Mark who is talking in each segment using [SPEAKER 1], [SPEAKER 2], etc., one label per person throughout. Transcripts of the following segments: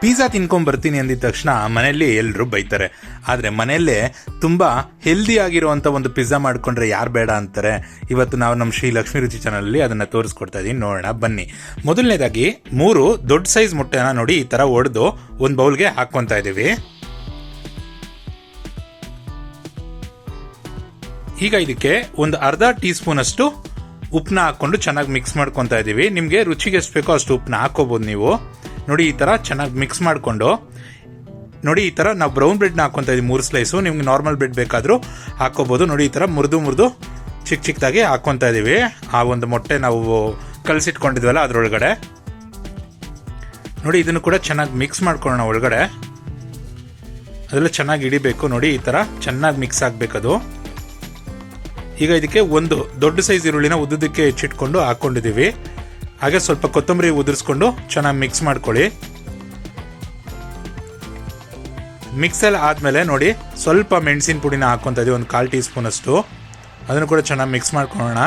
[SPEAKER 1] Pizza ತಿನ್ಕೊಂಡ್ ಬರ್ತೀನಿ ಅಂದಿದ ತಕ್ಷಣ ಮನೆಯಲ್ಲಿ ಎಲ್ಲರೂ ಬೈತಾರೆ. ಆದ್ರೆ ಮನೆಯಲ್ಲೇ ತುಂಬಾ ಹೆಲ್ದಿ ಆಗಿರುವಂತ ಒಂದು ಪಿಜ್ಜಾ ಮಾಡ್ಕೊಂಡ್ರೆ ಯಾರು ಬೇಡ ಅಂತಾರೆ. ಇವತ್ತು ನಾವು ನಮ್ಮ ಶ್ರೀ ಲಕ್ಷ್ಮೀ ರುಚಿ ಚಾನಲಲ್ಲಿ ಅದನ್ನ ತೋರಿಸ್ಕೊಡ್ತಾ ಇದೀನಿ, ನೋಡೋಣ, ಬನ್ನಿ. ಮೊದಲನೇದಾಗಿ ಮೂರು ದೊಡ್ಡ ಸೈಜ್ ಮೊಟ್ಟೆನ ನೋಡಿ ಈ ತರ ಒಡೆದು ಒಂದು ಬೌಲ್ಗೆ ಹಾಕ್ಕೊತಾ ಇದೀವಿ. ಈಗ ಇದಕ್ಕೆ ಒಂದು ಅರ್ಧ ಟೀ ಸ್ಪೂನ್ ಅಷ್ಟು ಉಪ್ಪನ್ನ ಹಾಕೊಂಡು ಚೆನ್ನಾಗಿ ಮಿಕ್ಸ್ ಮಾಡ್ಕೊತಾ ಇದೀವಿ. ನಿಮಗೆ ರುಚಿಗೆ ಎಷ್ಟು ಬೇಕೋ ಅಷ್ಟು ಉಪ್ಪನ್ನ ಹಾಕ್ಕೋಬೋದು ನೀವು. ನೋಡಿ, ಈ ಥರ ಚೆನ್ನಾಗಿ ಮಿಕ್ಸ್ ಮಾಡಿಕೊಂಡು, ನೋಡಿ, ಈ ಥರ ನಾವು ಬ್ರೌನ್ ಬ್ರೆಡ್ನ ಹಾಕೊಂತ ಇದ್ದೀವಿ ಮೂರು ಸ್ಲೈಸು ನಿಮ್ಗೆ ನಾರ್ಮಲ್ ಬ್ರೆಡ್ ಬೇಕಾದರೂ ಹಾಕ್ಕೋಬೋದು ನೋಡಿ, ಈ ಥರ ಮುರಿದು ಮುರಿದು ಚಿಕ್ಕ ಚಿಕ್ಕದಾಗಿ ಹಾಕೊಂತ ಇದ್ದೀವಿ ಆ ಒಂದು ಮೊಟ್ಟೆ ನಾವು ಕಲಸಿಟ್ಕೊಂಡಿದ್ವಲ್ಲ ಅದರೊಳಗಡೆ. ನೋಡಿ, ಇದನ್ನು ಕೂಡ ಚೆನ್ನಾಗಿ ಮಿಕ್ಸ್ ಮಾಡ್ಕೊಳ್ಳೋಣ ಒಳಗಡೆ. ಅದೆಲ್ಲ ಚೆನ್ನಾಗಿ ಹಿಡಿಬೇಕು. ನೋಡಿ, ಈ ಥರ ಚೆನ್ನಾಗಿ ಮಿಕ್ಸ್ ಆಗಬೇಕದು. ಈಗ ಇದಕ್ಕೆ ಒಂದು ದೊಡ್ಡ ಸೈಜ್ ಈರುಳ್ಳಿನ ಉದ್ದದಕ್ಕೆ ಹೆಚ್ಚಿಟ್ಕೊಂಡು ಹಾಕೊಂಡಿದೀವಿ. ಹಾಗೆ ಸ್ವಲ್ಪ ಕೊತ್ತಂಬರಿ ಉದುರಿಸ್ಕೊಂಡು ಚೆನ್ನಾಗಿ ಮಿಕ್ಸ್ ಮಾಡ್ಕೊಳ್ಳಿ. ಮಿಕ್ಸಲ್ಲಿ ಆದಮೇಲೆ ನೋಡಿ, ಸ್ವಲ್ಪ ಮೆಣಸಿನ ಪುಡಿನ ಹಾಕೊಂತ ಇದೀವಿ, ಒಂದು ಕಾಲು ಟೀ ಸ್ಪೂನಷ್ಟು ಅದನ್ನು ಕೂಡ ಚೆನ್ನಾಗಿ ಮಿಕ್ಸ್ ಮಾಡ್ಕೊಳ್ಳೋಣ.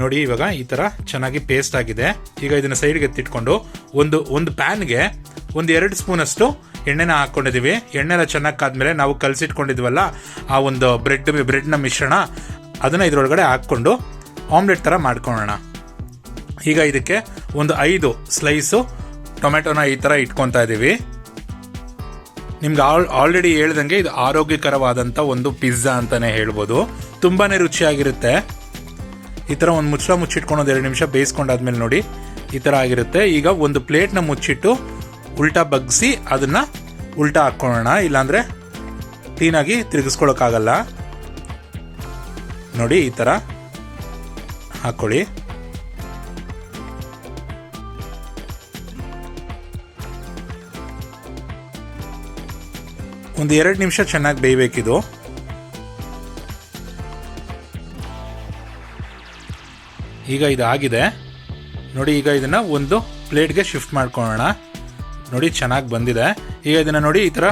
[SPEAKER 1] ನೋಡಿ, ಇವಾಗ ಈ ಥರ ಚೆನ್ನಾಗಿ ಪೇಸ್ಟ್ ಆಗಿದೆ. ಈಗ ಇದನ್ನು ಸೈಡ್ಗೆ ಎತ್ತಿಟ್ಕೊಂಡು ಒಂದು ಒಂದು ಪ್ಯಾನ್ಗೆ ಒಂದು ಎರಡು ಸ್ಪೂನ್ ಅಷ್ಟು ಎಣ್ಣೆನ ಹಾಕೊಂಡಿದೀವಿ ಎಣ್ಣೆನ ಚೆನ್ನಾಗಿ ಕಾದ್ಮೇಲೆ ನಾವು ಕಲಸಿಟ್ಕೊಂಡಿದ್ವಲ್ಲ, ಆ ಒಂದು ಬ್ರೆಡ್ ಬ್ರೆಡ್ನ ಮಿಶ್ರಣ, ಅದನ್ನ ಇದರೊಳಗಡೆ ಹಾಕ್ಕೊಂಡು ಆಮ್ಲೆಟ್ ತರ ಮಾಡ್ಕೊಳ್ಳೋಣ. ಈಗ ಇದಕ್ಕೆ ಒಂದು ಐದು ಸ್ಲೈಸು ಟೊಮೆಟೊನ ಈ ತರ ಇಟ್ಕೊತಾ ಇದೀವಿ. ನಿಮ್ಗೆ ಆಲ್, ಆಲ್ರೆಡಿ ಹೇಳ್ದಂಗೆ ಇದು ಆರೋಗ್ಯಕರವಾದಂಥ ಒಂದು ಪಿಜ್ಜಾ ಅಂತಾನೆ ಹೇಳ್ಬೋದು. ತುಂಬಾನೇ ರುಚಿಯಾಗಿರುತ್ತೆ. ಈ ಥರ ಒಂದು ಮುಚ್ಚಳ ಮುಚ್ಚಿಟ್ಕೊಂಡು ಒಂದು ಎರಡು ನಿಮಿಷ ಬೇಯಿಸ್ಕೊಂಡಾದ್ಮೇಲೆ ನೋಡಿ, ಈ ಥರ ಆಗಿರುತ್ತೆ. ಈಗ ಒಂದು ಪ್ಲೇಟ್ನ ಮುಚ್ಚಿಟ್ಟು ಉಲ್ಟಾ ಬಗ್ಸಿ ಅದನ್ನ ಉಲ್ಟಾ ಹಾಕ್ಕೊಳ್ಳೋಣ ಇಲ್ಲಾಂದರೆ ಕ್ಲೀನಾಗಿ ತಿರುಗಿಸ್ಕೊಳಕ್ಕಾಗಲ್ಲ. ನೋಡಿ, ಈ ಥರ ಹಾಕ್ಕೊಳ್ಳಿ ಒಂದು ಎರಡು ನಿಮಿಷ ಚೆನ್ನಾಗಿ ಬೇಯಬೇಕಿದು. ಈಗ ಇದು ಆಗಿದೆ ನೋಡಿ, ಈಗ ಇದನ್ನ ಒಂದು ಪ್ಲೇಟ್ಗೆ ಶಿಫ್ಟ್ ಮಾಡ್ಕೊಳ್ಳೋಣ. ನೋಡಿ ಚೆನ್ನಾಗಿ ಬಂದಿದೆ. ಈಗ ಇದನ್ನ ನೋಡಿ ಈ ಥರ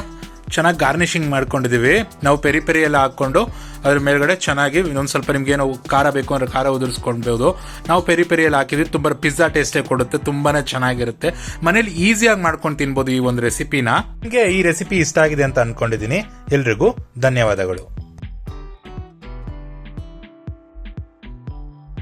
[SPEAKER 1] ಚೆನ್ನಾಗಿ ಗಾರ್ನಿಶಿಂಗ್ ಮಾಡ್ಕೊಂಡಿದೀವಿ. ನಾವು ಪೆರಿ ಪೆರಿ ಎಲ್ಲ ಹಾಕ್ಕೊಂಡು ಅದ್ರ ಮೇಲ್ಗಡೆ ಚೆನ್ನಾಗಿ ಇನ್ನೊಂದು ಸ್ವಲ್ಪ ನಿಮ್ಗೆ ಏನೋ ಖಾರ ಬೇಕು ಅಂದ್ರೆ ಖಾರ ಉದುರಿಸ್ಕೊಳ್ಬೋದು. ನಾವು ಪೆರಿ ಪೆರಿ ಎಲ್ಲ ಹಾಕಿದ್ವಿ. ತುಂಬ ಪಿಜ್ಜಾ ಟೇಸ್ಟೇ ಕೊಡುತ್ತೆ. ತುಂಬಾನೇ ಚೆನ್ನಾಗಿರುತ್ತೆ. ಮನೇಲಿ ಈಸಿಯಾಗಿ ಮಾಡ್ಕೊಂಡು ತಿನ್ಬೋದು ಈ ಒಂದು ರೆಸಿಪಿನ ನಿಮಗೆ ಈ ರೆಸಿಪಿ ಇಷ್ಟ ಆಗಿದೆ ಅಂತ ಅನ್ಕೊಂಡಿದ್ದೀನಿ ಎಲ್ರಿಗೂ ಧನ್ಯವಾದಗಳು.